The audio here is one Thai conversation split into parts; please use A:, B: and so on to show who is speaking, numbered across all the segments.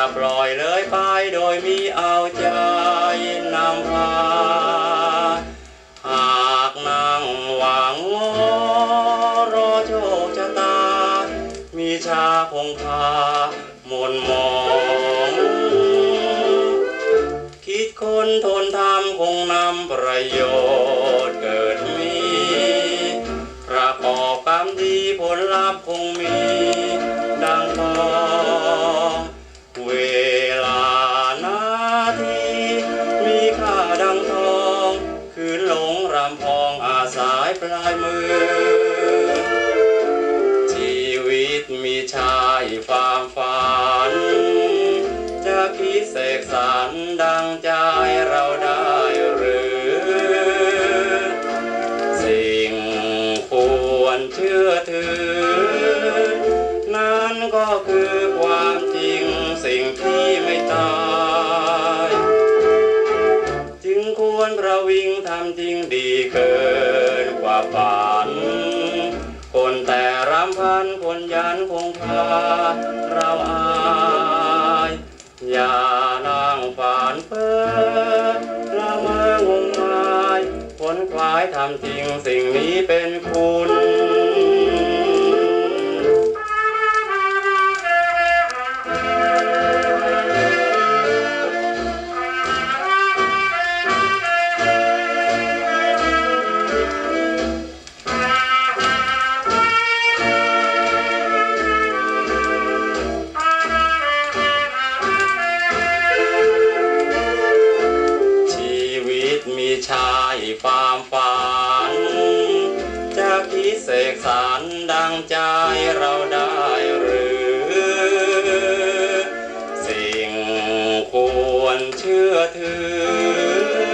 A: อย่าปล่อยเลยไปโดยมีเอาใจนำพา หากนั่งหวังรอโชคชะตา มีชาคงพามนมอง คิดคนทนทำคงนำประโยชน์เกิดมีประกอบกรรมดีผลลัพธ์คงมีดังทอายปลายมือ ชีวิตมีชายความฝัน จะคิดเสกสรรดังใจเราได้หรือ สิ่งควรเชื่อถือ ควรประวิงทำจริงดีเกินกว่าฝัน คนแต่รำพันคนยันคงพาเราอายอย่านั่งฝันเพ้อละเมองมงายผลคล้ายทำจริงสิ่งนี้เป็นคุณ ชายความฝัน จะคิเสกสรรดังใจเราได้หรือ สิ่งควรเชื่อถือ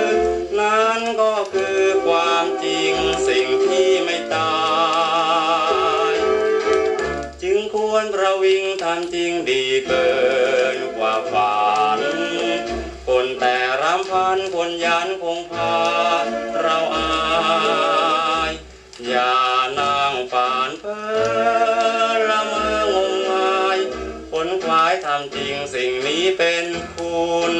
A: นั้นก็คือความจริงสิ่งที่ไม่ตาย จึงควรประวิงทำจริงดีเกินกว่าฝันามพันคนยานคงพาเราอายอย่านางฝานเพอละเมองมงายผลคล้ายทำจริงสิ่งนี้เป็นคุณ